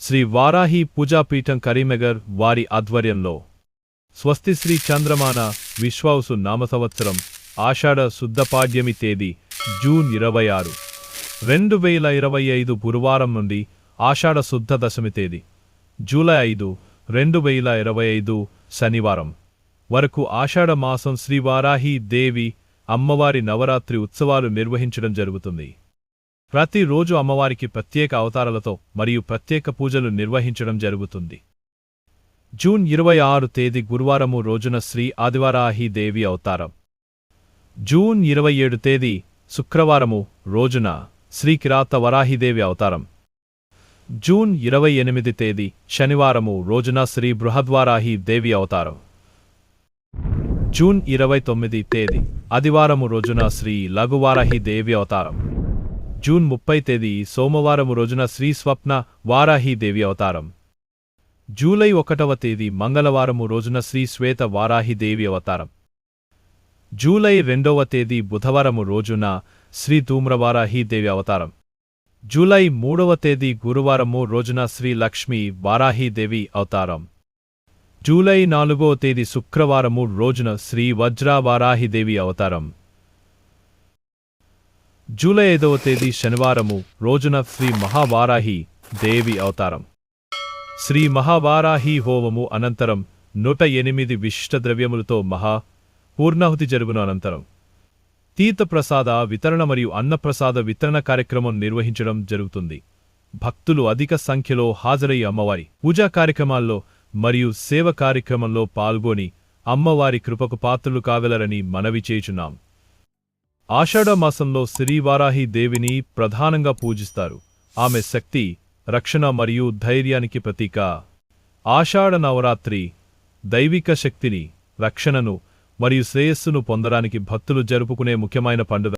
శ్రీ వారాహి పూజాపీఠం కరీంనగర్ వారి ఆధ్వర్యంలో స్వస్తి శ్రీ చంద్రమాన విశ్వాసు నామ సంవత్సరం ఆషాఢ శుద్ధ పాడ్యమి తేదీ జూన్ ఇరవై ఆరు రెండు వేల ఇరవై ఐదు గురువారం నుండి ఆషాఢ శుద్ధ దశమి తేదీ జూలై ఐదు రెండు వేల ఇరవై ఐదు శనివారం వరకు ఆషాఢ మాసం శ్రీ వారాహి దేవి అమ్మవారి నవరాత్రి ఉత్సవాలు నిర్వహించడం జరుగుతుంది. ప్రతిరోజు అమ్మవారికి ప్రత్యేక అవతారాలతో మరియు ప్రత్యేక పూజలు నిర్వహించడం జరుగుతుంది. జూన్ ఇరవై ఆరు తేదీ గురువారము రోజున శ్రీ ఆదివారాహి దేవి అవతారం. జూన్ ఇరవై ఏడు తేదీ శుక్రవారము రోజున శ్రీ కిరాత వరాహిదేవి అవతారం. జూన్ ఇరవై ఎనిమిది తేదీ శనివారము రోజున శ్రీ బృహద్వారాహి దేవి అవతారం. జూన్ ఇరవై తొమ్మిది తేదీ ఆదివారము రోజున శ్రీ లఘువారాహి దేవి అవతారం. జూన్ ముప్పై తేదీ సోమవారము రోజున శ్రీ స్వప్న వారాహి దేవి అవతారం. జూలై ఒకటవ తేదీ మంగళవారము రోజున శ్రీ శ్వేత వారాహీదేవి అవతారం. జూలై రెండవ తేదీ బుధవారము రోజున శ్రీ ధూమ్రవారాహి దేవి అవతారం. జూలై మూడవ తేదీ గురువారము రోజున శ్రీ లక్ష్మీ వారాహీదేవి అవతారం. జూలై నాలుగవ తేదీ శుక్రవారము రోజున శ్రీ వజ్రా వారాహిదేవి అవతారం. జూలై ఐదవ తేదీ శనివారము రోజున శ్రీ మహావారాహి దేవి అవతారం. శ్రీ మహావారాహి హోమము అనంతరం నూట ఎనిమిది విశిష్ట ద్రవ్యములతో మహా పూర్ణాహుతి జరుగును అనంతరం. తీర్థప్రసాద వితరణ మరియు అన్నప్రసాద వితరణ కార్యక్రమం నిర్వహించడం జరుగుతుంది. భక్తులు అధిక సంఖ్యలో హాజరై అమ్మవారి పూజా కార్యక్రమాల్లో మరియు సేవ కార్యక్రమంలో పాల్గొని అమ్మవారి కృపకు పాత్రలు కావెలరని మనవి చేయుచున్నాం. ఆషాఢ మాసంలో శ్రీవారాహి దేవిని ప్రధానంగా పూజిస్తారు. ఆమె శక్తి రక్షణ మరియు ధైర్యానికి ప్రతీక. ఆషాఢ నవరాత్రి దైవిక శక్తిని రక్షణను మరియు శ్రేయస్సును పొందడానికి భక్తులు జరుపుకునే ముఖ్యమైన పండుగ.